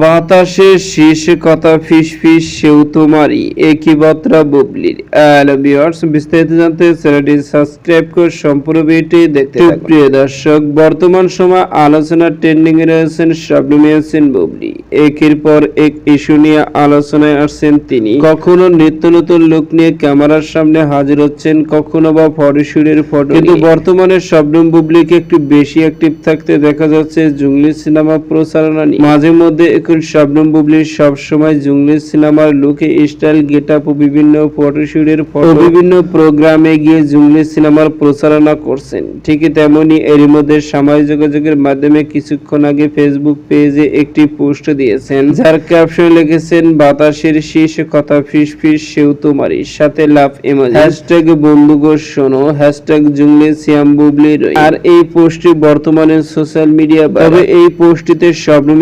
বাতাসে শীর্ষে কথা ফিস ফিস সেও তোমারই। একই বার্তা বুবলির। হ্যালো ভিউয়ার্স বিস্তারিত জানতে চ্যানেলটি সাবস্ক্রাইব করে সম্পূর্ণ ভিডিওটি দেখতে প্রিয় দর্শক বর্তমান সময় আলোচনা ট্রেন্ডিং এ রয়েছেন শবনম ইয়াসিন বুবলি। একের পর এক ইস্যু নিয়ে আলোচনায় আসছেন তিনি। কখনো নিত্য নতুন লুক নিয়ে ক্যামেরার সামনে হাজির হচ্ছেন কখনো বা ফটোশুটের ফটো কিন্তু বর্তমানে শবনম বুবলিকে একটু বেশি অ্যাক্টিভ থাকতে দেখা যাচ্ছে জুংলি সিনেমা প্রচারণা নিয়ে। মাঝে মধ্যে এখন শবনম বুবলি সব সময় জুংলি সিনেমার লুকে স্টাইল গেট আপ ও বিভিন্ন ফটোশুটের ফটো বিভিন্ন প্রোগ্রামে গিয়ে জুংলি সিনেমার প্রচারণা করছেন। ঠিকই তেমনি এরই মধ্যে সামাজিক যোগাযোগের মাধ্যমে কিছুক্ষণ আগে ফেসবুক পেজে একটি পোস্ট দিয়েছেন, যার ক্যাপশন লিখেছেন, বাতাসের শীষ, কথা ফিস ফিস, সেও তোমারই, সাথে লাভ ইমোজি হ্যাশট্যাগ বন্ধুগো শোনো হ্যাশট্যাগ জুংলি সিয়াম বুবলি আর এই পোস্টটি বর্তমানে সোশ্যাল মিডিয়া তবে এই পোস্টটিতে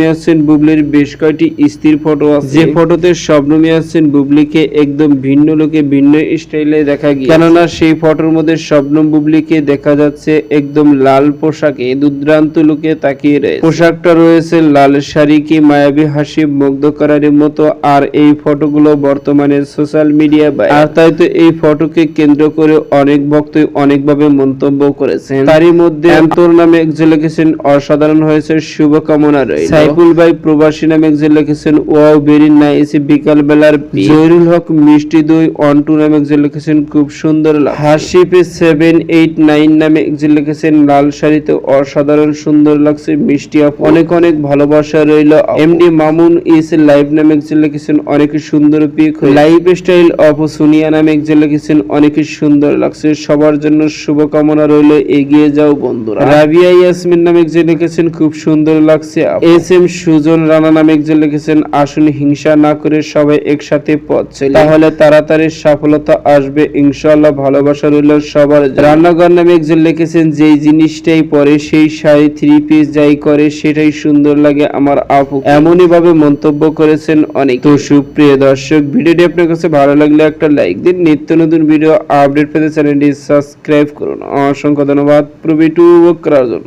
ইয়াসিন বুবলির বেশ কয়েকটি স্থির ফটো আছে। যে ফটোতে শবনম ইয়াসিন বুবলিকে একদম ভিন্ন লোকে ভিন্ন স্টাইলে দেখা গিয়ে কেননা সেই ফটোর মধ্যে শবনম বুবলিকে দেখা যাচ্ছে একদম লাল পোশাকে দুর্দান্ত লোকে তাকিয়ে রয়েছে। পোশাকটা রয়েছে লাল শাড়ি কি মায়াবী হাসি মুগ্ধ করার মতো আর এই ফটোগুলো বর্তমানে সোশ্যাল মিডিয়া আর তাই তো এই ফটোকে কেন্দ্র করে অনেক ভক্তই অনেকভাবে মন্তব্য করেছেন। তারই মধ্যে অন্তর নামে একজন লিখেছেন অসাধারণ হয়েছে শুভকামনা রইল। সাইফুল ভাই প্রবাসী নামে একজন লিখেছেন ওয়াও ভেরি নাইস বিকাল বেলার জহিরুল হক মিষ্টি দই অন্টু নামে একজন লিখেছেন খুব সুন্দর হাসিপে সেভেন এইট নাইন নামে একজন লিখেছেন লাল শাড়িতে অসাধারণ সুন্দর লাগছে মিষ্টি আপু অনেক অনেক ভালোবাসা রইল। এমডি মামুন ইস লাইভ নামে একজন লিখেছেন অনেক সুন্দর pic lifestyle of Sunniya নামে একজন লিখেছেন অনেক সুন্দর লাগছে। সবার জন্য শুভকামনা রইল এগিয়ে যাও বন্ধুরা। রাবিয়া ইয়াসমিন নামে একজন লিখেছেন খুব সুন্দর লাগছে। এস এম সুজন রানা নামে একজন লিখেছেন, আসুন হিংসা না করে সবাই একসাথে পথ চলি। তাহলে তাড়াতাড়ি সফলতা আসবে, ইনশাআল্লাহ ভালোবাসা রইল সবার রান্নাঘর নামে একজন লিখেছেন, যেই জিনিসটাই পরে সেই শাড়ি থ্রি পিস যাই করে সেটাই সুন্দর লাগে আমার আপু। এমনই ভাবে মন্তব্য করেছেন অনেক। তো সুপ্রিয় দর্শক, ভিডিওটি আপনার কাছে ভালো লাগলে একটা লাইক দিন। নিত্য নতুন ভিডিও আপডেট পেতে চ্যানেলটি সাবস্ক্রাইব করুন। অসংখ্য ধন্যবাদ প্রবি টু করার জন্য।